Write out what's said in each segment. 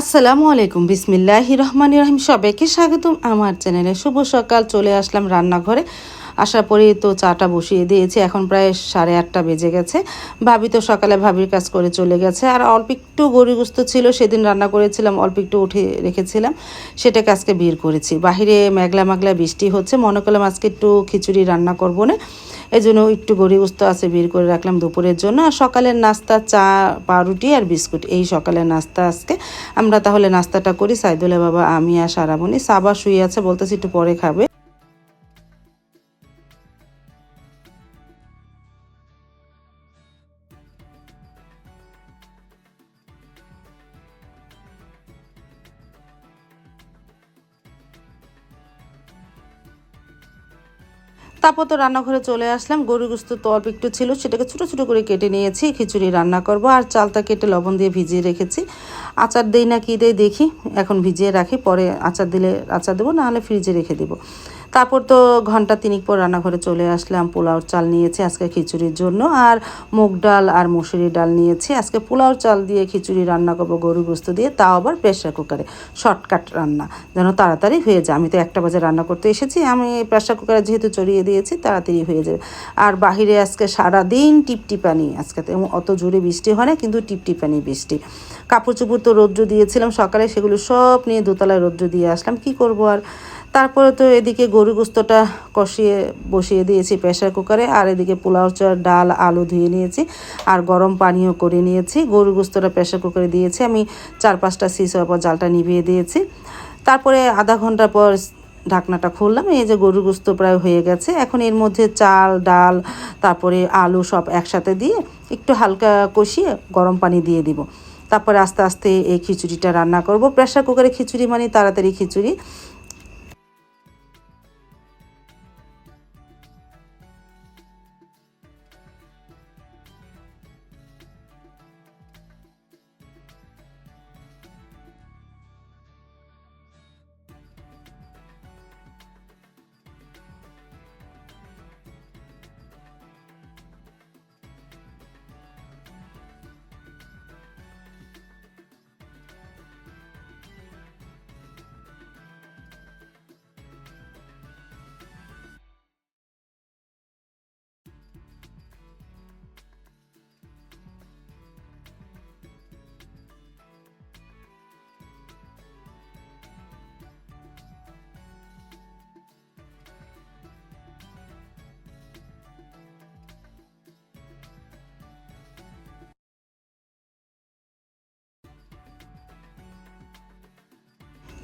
আসসালামু আলাইকুম বিসমিল্লাহ রহমান রহিম। সবাইকে স্বাগতম। আমার চ্যানেলে শুভ সকাল, চলে আসলাম রান্নাঘরে। আসার পরেই তো চাটা বসিয়ে দিয়েছি। এখন প্রায় সাড়ে আটটা বেজে গেছে। ভাবি তো সকালে ভাবির কাজ করে চলে গেছে। আর অল্প একটু গরিগুস্ত ছিল, সেদিন রান্না করেছিলাম, অল্প একটু উঠে রেখেছিলাম। সেটাকে আজকে বের করেছি। বাহিরে মেঘলা মেঘলা বৃষ্টি হচ্ছে। মনে করলাম আজকে একটু খিচুড়ি রান্না করব না। এই জন্য একটু গরিগুস্ত আছে, বের করে রাখলাম দুপুরের জন্য। আর সকালের নাস্তা, চা, পাউরুটি আর বিস্কুট, এই সকালের নাস্তা আজকে। আমরা তাহলে নাস্তাটা করি। সাইদুল্লাহ বাবা, আমি আর সারাবনি সাবা শুয়ে আছে, বলতেছি একটু পরে খাবে। তারপর তো রান্নাঘরে চলে আসলাম। গরু গুস্ত তো অল্প একটু ছিল, সেটাকে ছোটো ছোটো করে কেটে নিয়েছি, খিচুড়ি রান্না করব। আর চালটা কেটে লবণ দিয়ে ভিজিয়ে রেখেছি। আচার দেই না কি দেই দেখি, এখন ভিজিয়ে রাখি, পরে আচার দিলে আচার দেবো, নাহলে ফ্রিজে রেখে দেবো। তারপর তো ঘণ্টা তিনিক পর রান্নাঘরে চলে আসলাম পোলাও চাল নিয়েছি আজকে খিচুড়ির জন্য, আর মুগ ডাল আর মুসুরি ডাল নিয়েছি। আজকে পোলাও চাল দিয়ে খিচুড়ি রান্না করব গরু গোস্ত দিয়ে, তাও আবার প্রেশার কুকারে, শর্টকাট রান্না, যেন তাড়াতাড়ি হয়ে যায়। আমি তো একটা বাজে রান্না করতে এসেছি, আমি প্রেশার কুকারে যেহেতু চড়িয়ে দিয়েছি, তাড়াতাড়ি হয়ে যাবে। আর বাহিরে আজকে সারাদিন টিপটিপানি আজকে তো অত জোরে বৃষ্টি হয় না, কিন্তু টিপটিপানি বৃষ্টি। কাপড় চোপড় তো রৌদ্র দিয়েছিলাম সকালে, সেগুলো সব নিয়ে দোতলায় রৌদ্র দিয়ে আসলাম, কি করব আর? তারপরে তো এদিকে গরু গুস্তটা কষিয়ে বসিয়ে দিয়েছি প্রেশার কুকারে, আর এদিকে পোলাও চাল ডাল, আলু ধুয়ে নিয়েছি, আর গরম পানিও করে নিয়েছি। গরু গুস্তটা প্রেশার কুকারে দিয়েছি, আমি চার পাঁচটা সিস হওয়ার পর জালটা নিভিয়ে দিয়েছি। তারপরে আধা ঘণ্টা পর ঢাকনাটা খুললাম, এই যে গরু গুস্ত প্রায় হয়ে গেছে। এখন এর মধ্যে চাল, ডাল, তারপরে আলু সব একসাথে দিয়ে একটু হালকা কষিয়ে গরম পানি দিয়ে দিব। তারপরে আস্তে আস্তে এই খিচুড়িটা রান্না করব। প্রেশার কুকারে খিচুড়ি মানে তাড়াতাড়ি খিচুড়ি।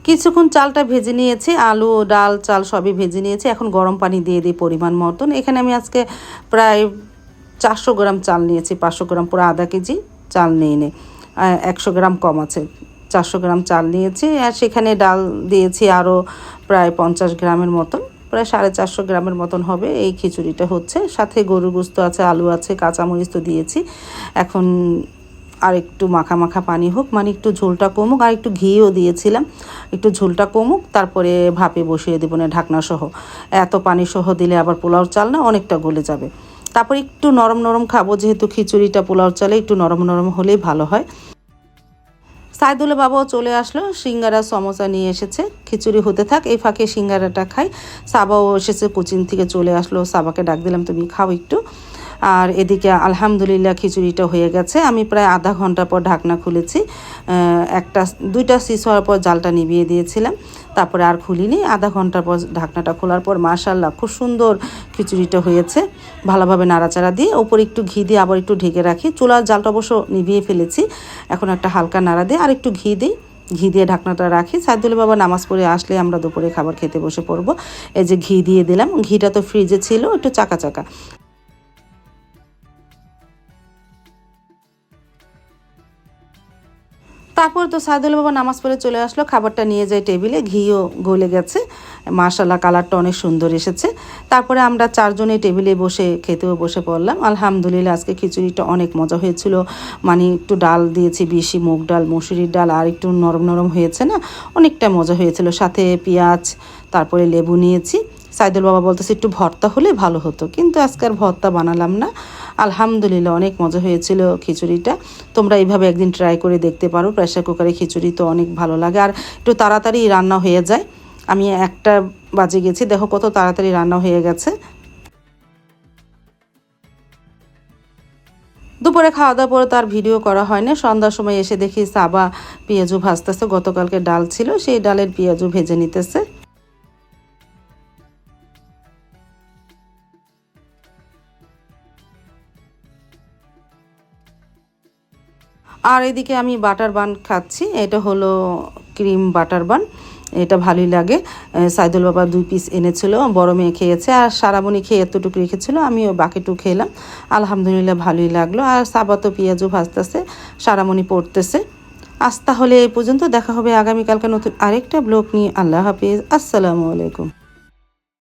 কিছুক্ষণ চালটা ভেজে নিয়েছি, আলু ডাল চাল সবই ভেজে নিয়েছি। এখন গরম পানি দিয়ে দিই পরিমাণ মতন। এখানে আমি আজকে প্রায় চারশো গ্রাম চাল নিয়েছি, পাঁচশো গ্রাম পুরো আধা কেজি চাল নিয়ে নে। একশো গ্রাম কম আছে, চারশো গ্রাম চাল নিয়েছি। আর সেখানে ডাল দিয়েছি আরও প্রায় পঞ্চাশ গ্রামের মতন, প্রায় সাড়ে চারশো গ্রামের মতন হবে এই খিচুড়িটা হচ্ছে। সাথে গরুর গুস্ত আছে, আলু আছে, কাঁচামরিচ তো দিয়েছি। এখন আর একটু মাখা মাখা পানি হোক মানে একটু ঝোলটা কমুক, আর একটু ঘিও দিয়েছিলাম। একটু ঝোলটা কমুক, তারপরে ভাপে বসিয়ে দেবো না, ঢাকনা সহ। এত পানি সহ দিলে আবার পোলাও চাল না অনেকটা গলে যাবে। তারপর একটু নরম নরম খাব, যেহেতু খিচুড়িটা পোলাও চালে একটু নরম নরম হলেই ভালো হয়। সাইদুল্লা বাবাও চলে আসলো, সিঙ্গারা সমোসা নিয়ে এসেছে। খিচুড়ি হতে থাক, এই ফাঁকে সিঙ্গারাটা খাই। সাবাও এসেছে কোচিং থেকে চলে আসলো, সাবাকে ডাক দিলাম, তুমি খাও একটু। আর এদিকে আলহামদুলিল্লাহ খিচুড়িটা হয়ে গেছে। আমি প্রায় আধা ঘণ্টা পর ঢাকনা খুলেছি। একটা, দুইটা সিস হওয়ার পর জালটা নিভিয়ে দিয়েছিলাম। তারপরে আর খুলিনি। আধা ঘণ্টার পর ঢাকনাটা খোলার পর মাশাল্লাহ খুব সুন্দর খিচুড়িটা হয়েছে। ভালোভাবে নাড়াচাড়া দিয়ে ওপরে একটু ঘি দিয়ে আবার একটু ঢেকে রাখি। চুলার জালটা অবশ্য নিভিয়ে ফেলেছি। এখন একটা হালকা নাড়া দিয়ে আর একটু ঘি দিই। ঘি দিয়ে ঢাকনাটা রাখি। সাইদুল বাবা নামাজ পড়ে আসলে আমরা দুপুরে খাবার খেতে বসে পড়ব। এই যে ঘি দিয়ে দিলাম। ঘিটা তো ফ্রিজে ছিল, একটু চাকা চাকা। তারপর তো সাদুল বাবা নামাজ পড়ে চলে আসলো, খাবারটা নিয়ে যায় টেবিলে, ঘিও গলে গেছে। মাশাল্লাহ কালারটা অনেক সুন্দর এসেছে। তারপরে আমরা চারজনে টেবিলে বসে, খেতেও বসে পড়লাম। আলহামদুলিল্লাহ, আজকে খিচুড়িটা অনেক মজা হয়েছিল। মানে একটু ডাল দিয়েছি, বেশি, মুগ ডাল, মুসুরির ডাল, আর একটু নরম নরম হয়েছে না? অনেকটা মজা হয়েছিল। সাথে পেঁয়াজ, তারপরে লেবু নিয়েছি। সাইদুল বাবা বলতেছে, একটু ভর্তা হলে ভালো হতো। কিন্তু আজকে আর ভর্তা বানালাম না। আলহামদুলিল্লাহ, অনেক মজা হয়েছিল খিচুড়িটা। তোমরা এইভাবে একদিন ট্রাই করে দেখতে পারো। প্রেশার কুকারে খিচুড়ি তো অনেক ভালো লাগে। আর একটু তাড়াতাড়ি রান্না হয়ে যায়। আমি একটা বাজে গেছি। দেখো কত তাড়াতাড়ি রান্না হয়ে গেছে। দুপুরে খাওয়া দাওয়ার পরে তার ভিডিও করা হয় না। সন্ধ্যার সময় এসে দেখি সাবা পেঁয়াজু ভাজতেছে। গতকালকে ডাল ছিল। সেই ডালের পেঁয়াজু ভেজে নিতেছে। আর এদিকে আমি বাটার বান খাচ্ছি। এটা হলো ক্রিম বাটার বান। এটা ভালোই লাগে। সাইদুল বাবা দুই পিস এনেছিল, বড় মেয়ে খেয়েছে আর সারামণি খেয়ে এতটুকু রেখেছিল, আমিও বাকিটুকু খেলাম। আলহামদুলিল্লাহ ভালোই লাগল। আর সাবাতো পেঁয়াজও ভাজতেছে সারামণি পড়তেছে। আজ তাহলে এই পর্যন্ত দেখা হবে আগামীকালকে নতুন আরেকটা ব্লগ নিয়ে। আল্লাহ হাফিজ। আসসালামু আলাইকুম।